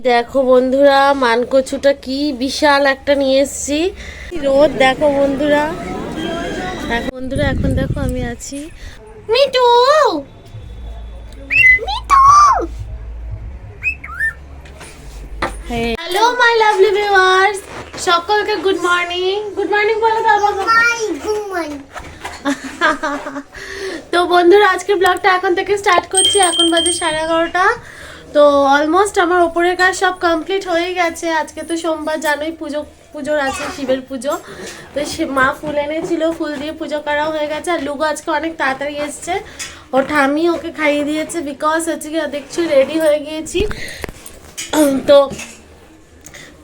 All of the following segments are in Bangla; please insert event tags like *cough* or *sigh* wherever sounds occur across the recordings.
দেখো বন্ধুরা মানকচুটা কি বিশাল একটা নিয়ে এসেছি। রোদ দেখো বন্ধুরা। দেখো বন্ধুরা এখন দেখো আমি আছি। Me too hello my lovely viewers সকলকে গুড মর্নিং গুড মর্নিং বলো তো *laughs* তো বন্ধুরা আজকের ব্লগটা এখন থেকে স্টার্ট করছি। এখন বাজে সাড়ে এগারোটা। তো অলমোস্ট আমার ওপরের কাজ সব কমপ্লিট হয়ে গেছে। আজকে তো সোমবার, জানোই পুজো, পুজোর আছে, শিবের পুজো। তো সে মা ফুল এনেছিল, ফুল দিয়ে পুজো করা হয়ে গেছে। আর লুগো আজকে অনেক তাড়াতাড়ি এসছে। ও ঠামি ওকে খাইয়ে দিয়েছে বিকজ হচ্ছে কি, দেখছি রেডি হয়ে গিয়েছি। তো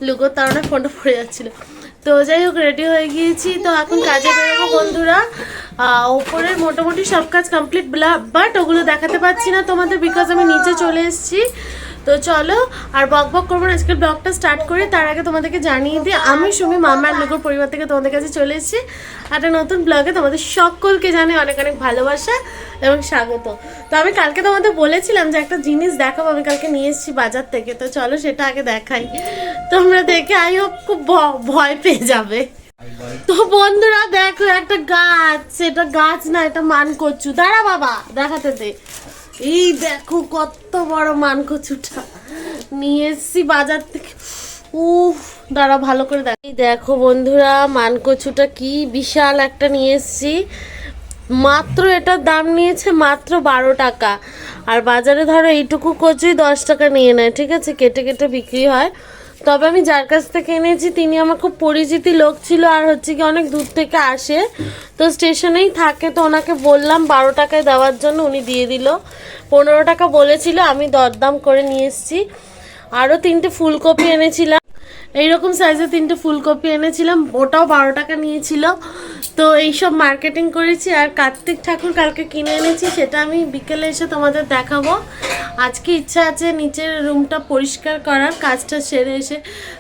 লুগোর তারণে ফোনটা পড়ে যাচ্ছিল। তো যাই হোক রেডি হয়ে গিয়েছি। তো এখন কাজে বেরোবো বন্ধুরা। ওপরের মোটামুটি সব কাজ কমপ্লিট বাট ওগুলো দেখাতে পাচ্ছি না তোমাদের বিকজ আমি নিচে চলে এসেছি। তো চলো, আর বক বক করব না, আজকের ব্লগটা স্টার্ট করে, তার আগে তোমাদেরকে জানিয়ে দিই, আমি সুমি মামা আর লোকের পরিবার থেকে তোমাদের কাছে চলে এসেছি। একটা নতুন ব্লগে তোমাদের সকলকে জানে অনেক অনেক ভালোবাসা এবং স্বাগত। তো আমি কালকে তোমাদের বলেছিলাম যে একটা জিনিস দেখাবো, আমি কালকে নিয়ে এসেছি বাজার থেকে, তো চলো সেটা আগে দেখাই। তোমরা দেখে আই হোপ খুব ভয় পেয়ে যাবে। তো বন্ধুরা, দেখো একটা গাছ। সেটা গাছ না, এটা মান কচু দাঁড়া বাবা, দেখাতে দে। এই দেখো কত বড় মান কচুটা নিয়ে এসছি বাজার থেকে। উফ, দাঁড়া, ভালো করে দেখ। দেখো বন্ধুরা মান কচুটা কি বিশাল একটা নিয়ে এসছি। মাত্র এটার দাম নিয়েছে মাত্র বারো টাকা। আর বাজারে ধরো এইটুকু কচুই দশ টাকা নিয়ে নেয়, ঠিক আছে? কেটে কেটে বিক্রি হয়। তবে আমি যার কাছ থেকে এনেছি, তিনি আমার খুব পরিচিতি লোক ছিল আর হচ্ছে কি অনেক দূর থেকে আসে। তো স্টেশনেই থাকে, তো ওনাকে বললাম বারো টাকায় দেওয়ার জন্য উনি দিয়ে দিল। পনেরো টাকা বলেছিল, আমি দরদাম করে নিয়ে এসেছি। আরও তিনটে ফুলকপি এনেছিলাম। এইরকম সাইজে তিনটে ফুলকপি এনেছিলাম, ওটাও বারো টাকা নিয়েছিল। তো এইসব মার্কেটিং করেছি আর কার্তিক ঠাকুর কালকে কিনে এনেছি, সেটা আমি বিকেলে এসে তোমাদের দেখাবো। আজকে ইচ্ছা আছে নিচের রুমটা পরিষ্কার করার, কাজটা সেরে এসে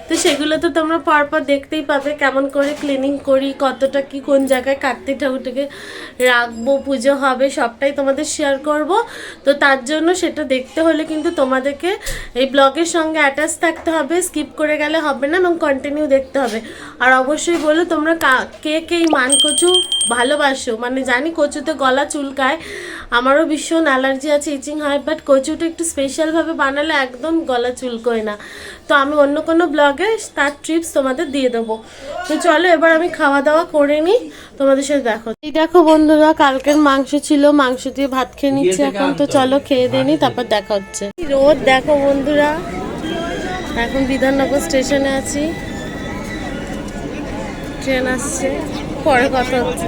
তো সেগুলো তো তোমরা পরপর দেখতেই পাবে, কেমন করে ক্লিনিং করি, কতটা কি কোন জায়গায় কার্তিক ঠাকুরটাকে রাখব, পুজো হবে, সবটাই তোমাদের শেয়ার করব। তো তার জন্য সেটা দেখতে হলে কিন্তু তোমাদেরকে এই ব্লগের সঙ্গে অ্যাটাচ থাকতে হবে স্কিপ করে গেলে হবে না, এবং কন্টিনিউ দেখতে হবে। আর অবশ্যই বলো তোমরা কে কে মান কচু ভালোবাসো? মানে জানি কচুতে গলা চুলকায় আমারও ভীষণ অ্যালার্জি আছে ইচিং হয় বাট কচুটা একটু স্পেশালভাবে বানালে একদম গলা চুলকোয় না। তো আমি অন্য কোনো ব্লগে তার ট্রিপস তোমাদের দিয়ে দেবো। তো চলো এবার আমি খাওয়া দাওয়া করে নিই তোমাদের সাথে দেখো এই দেখো বন্ধুরা কালকের মাংস ছিল মাংস দিয়ে ভাত খেয়ে নিচ্ছে এখন তো চলো খেয়ে দিয়ে নিই তারপর দেখা হচ্ছে। রোদ দেখো বন্ধুরা এখন বিধাননগর স্টেশনে আছি। ট্রেন আসছে পরে কথা হচ্ছে।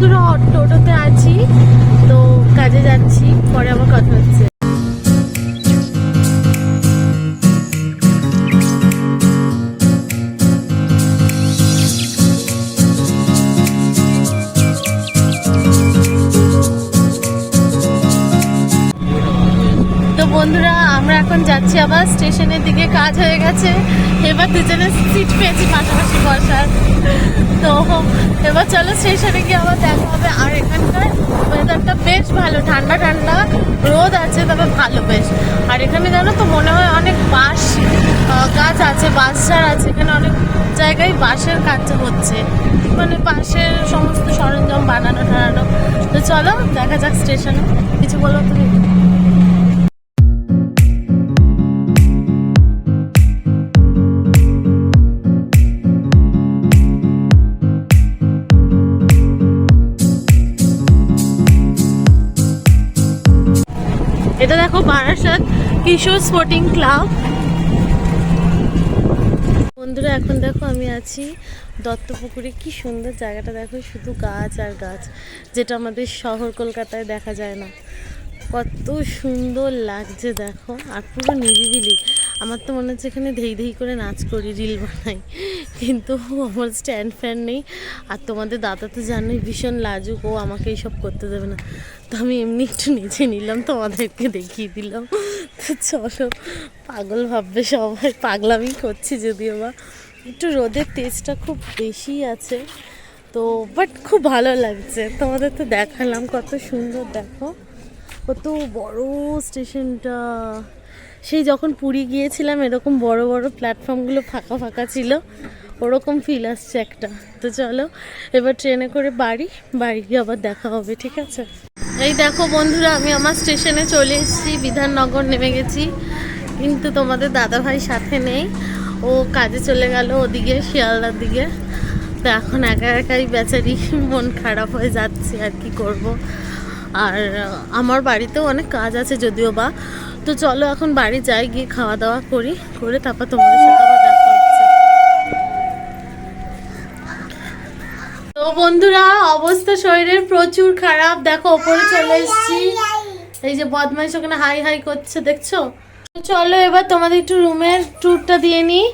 বন্ধুরা টোটোতে আছি তো কাজে যাচ্ছি পরে আমার কথা হচ্ছে। বন্ধুরা আমরা এখন যাচ্ছি আবার স্টেশনের দিকে। কাজ হয়ে গেছে। এবার দুজনে সিট পেয়েছি পাশাপাশি বসার। তো এবার চলো স্টেশনে গিয়ে আবার দেখা হবে। আর এখানকার ওয়েদারটা বেশ ভালো। ঠান্ডা ঠান্ডা রোদ আছে তবে ভালো বেশ। আর এখানে জানো তো মনে হয় অনেক আহ, গাছ আছে বাঁশ ঝাড় আছে। এখানে অনেক জায়গায় বাঁশের কাজ হচ্ছে। মানে বাঁশের সমস্ত সরঞ্জাম বানানো টানানো তো চলো দেখা যাক স্টেশনে। কিছু বলো তুমি। কিশোর স্পোর্টিং ক্লাব বন্ধুরা, এখন দেখো আমি আছি দত্তপুকুরে। কি সুন্দর জায়গাটা দেখো, শুধু গাছ আর গাছ, যেটা আমাদের শহর কলকাতায় দেখা যায় না। কত সুন্দর লাগছে দেখো, আর পুরো নিরিবিলি। আমার তো মনে হচ্ছে এখানে ধেই ধেই করে নাচ করি, রিল বানাই। কিন্তু আমার স্ট্যান্ড ফ্যান নেই, আর তোমাদের দাদা তো জানোই, ভীষণ লাজুক, ও আমাকে এইসব করতে দেবে না। তো আমি এমনি একটু নিচে নিলাম, তোমাদেরকে দেখিয়ে দিলাম। চলো, পাগল ভাববে সবাই, পাগলামি করছি যদিও বা। একটু রোদের তেজটা খুব বেশি আছে। তো বাট খুব ভালো লাগছে। তোমাদের তো দেখালাম, কত সুন্দর দেখো। কত বড় স্টেশনটা সেই যখন পুরী গিয়েছিলাম, এরকম বড় বড় প্ল্যাটফর্মগুলো ফাঁকা ফাঁকা ছিল, ওরকম ফিল আসছে একটা। তো চলো, এবার ট্রেনে করে বাড়ি বাড়ি গিয়ে আবার দেখা হবে, ঠিক আছে? এই দেখো বন্ধুরা, আমি আমার স্টেশনে চলে এসেছি, বিধাননগর নেমে গেছি। কিন্তু তোমাদের দাদাভাই সাথে নেই। ও কাজে চলে গেল ওদিকে, শিয়ালদার দিকে। তো এখন একা একাই বেচারি, মন খারাপ হয়ে যাচ্ছে, আর কি করব? আর আমার বাড়িতেও অনেক কাজ আছে যদিও বা। তো চলো এখন বাড়ি যাই, গিয়ে খাওয়া দাওয়া করি, করে তারপর তোমাদের সাথে বন্ধুরা, অবস্থা শরীরের প্রচুর খারাপ। দেখো, ওপরে চলে এসেছি। এই যে বদমাইশ ওখানে হাই হাই করছে, দেখছ? চলো এবার তোমাদের একটু রুমের ট্যুরটা দিয়ে নিই।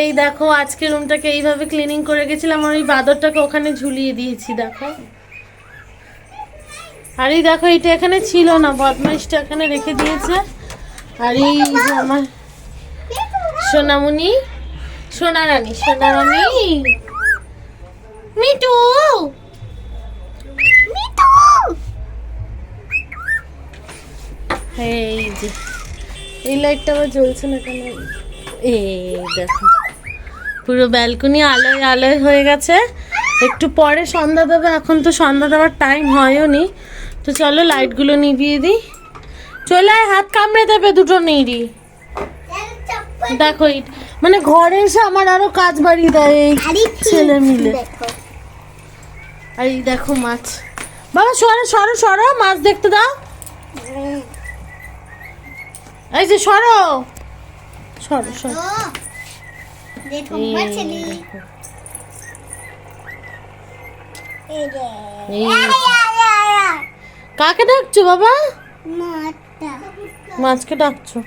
এই দেখো, আজকে রুমটাকে এইভাবে ক্লিনিং করে গেছিলাম, আর ওই বাদরটাকে ওখানে ঝুলিয়ে দিয়েছি, দেখো। আর এই দেখো, এটা এখানে ছিল না, বদমাইশটা এখানে রেখে দিয়েছে। আর এই আমার সোনামণি সোনা রানী সোনা রানী মিটু! মিটু! এই যে এই লাইটটা আবার জ্বলছে না কেন? এই দেখো পুরো ব্যালকনি আলোয় আলোয় হয়ে গেছে। একটু পরে সন্ধ্যা দেবে এখন তো সন্ধ্যা দেওয়ার টাইম হয়ও নি। তো চলো লাইটগুলো নিভিয়ে দিই। চলে আয় হাত কামড়ে দেবে দুটো নেড়ি দেখো মানে ঘরে এসে আমার আরও কাজ বাড়িয়ে দেয় এই ছেলে মিলে। আর এই দেখো মাছ। বাবা সরো সরো সরো মাছ দেখতে দাও। এই যে সরো। সরো সরো। কাকে ডাকছো বাবা? মাছকে ডাকছো।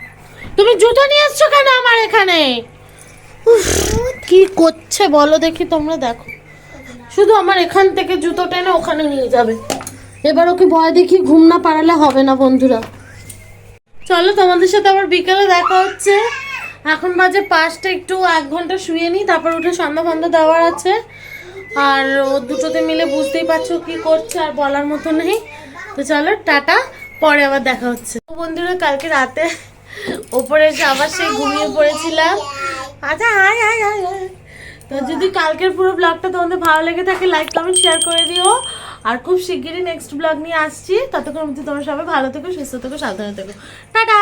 তুমি জুতো নিয়ে এসছো কেন আমার এখানে? উফ, কি করছে বলো দেখি তোমরা দেখো। শুধু আমার এখান থেকে জুতো টেনে ওখানে নিয়ে যাবে। এবার ওকে ভয় দেখি ঘুম না পারালে হবে না, বন্ধুরা। চলো তোমাদের সাথে আবার বিকেলে দেখা হচ্ছে। এখন বাজে পাঁচটা, একটু এক ঘণ্টা শুয়ে নিই, তারপর উঠে সন্ধ্যা ফন্ধা দেওয়ার আছে। আর ও দুটোতে মিলে বুঝতেই পারছ কি করছে, আর বলার মতো নেই। তো চলো, টাটা, পরে আবার দেখা হচ্ছে। বন্ধুরা, কালকে রাতে ওপরে এসে আবার সেই ঘুমিয়ে পড়েছিলাম। আচ্ছা আয় আয় আয় হাই তো যদি কালকের পুরো ব্লগটা তোমাদের ভালো লেগে থাকে লাইক কমেন্ট শেয়ার করে দিও। আর খুব শিগগিরই নেক্সট ব্লগ নিয়ে আসছি। ততক্ষণ অবধি তোমরা সবাই ভালো থেকো, সুস্থ থেকো, সাবধানে থেকো। টাটা!